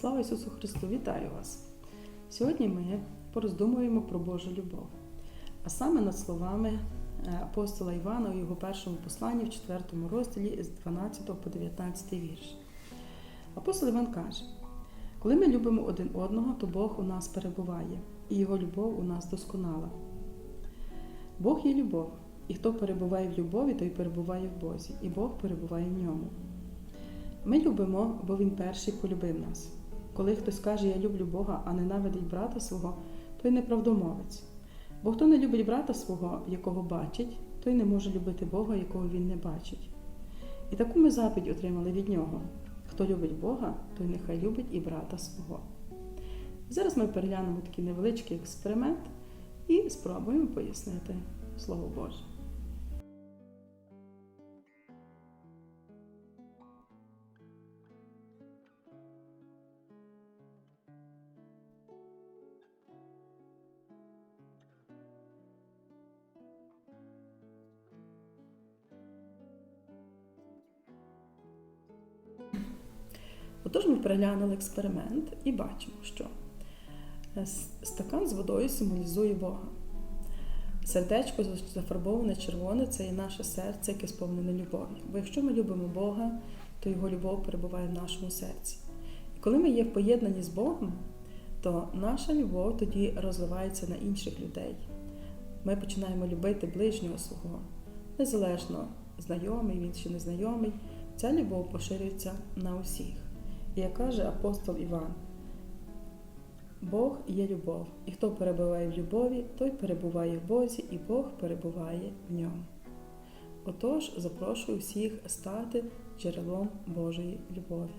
Слава Ісусу Христу! Вітаю вас! Сьогодні ми пороздумуємо про Божу любов, а саме над словами е, апостола Івана у його першому посланні в 4 розділі з 12 по 19 вірш. Апостол Іван каже: коли ми любимо один одного, то Бог у нас перебуває, і Його любов у нас досконала. Бог є любов, і хто перебуває в любові, той перебуває в Бозі, і Бог перебуває в ньому. Ми любимо, бо Він перший полюбив нас. Коли хтось каже, я люблю Бога, а ненавидить брата свого, той неправдомовець. Бо хто не любить брата свого, якого бачить, той не може любити Бога, якого він не бачить. І таку ми заповідь отримали від нього. Хто любить Бога, той нехай любить і брата свого. Зараз ми переглянемо такий невеличкий експеримент і спробуємо пояснити Слово Боже. Отож, ми переглянули експеримент і бачимо, що е, стакан з водою символізує Бога. Сердечко зафарбоване червоне це і наше серце, яке сповнене любов'ю. Бо якщо ми любимо Бога, то Його любов перебуває в нашому серці. І коли ми є в поєднанні з Богом, то наша любов тоді розливається на інших людей. Ми починаємо любити ближнього свого, незалежно знайомий він чи незнайомий. Ця любов поширюється на усіх. Як каже апостол Іван, Бог є любов, і хто перебуває в любові, той перебуває в Бозі, і Бог перебуває в ньому. Отож, запрошую всіх стати джерелом Божої любові.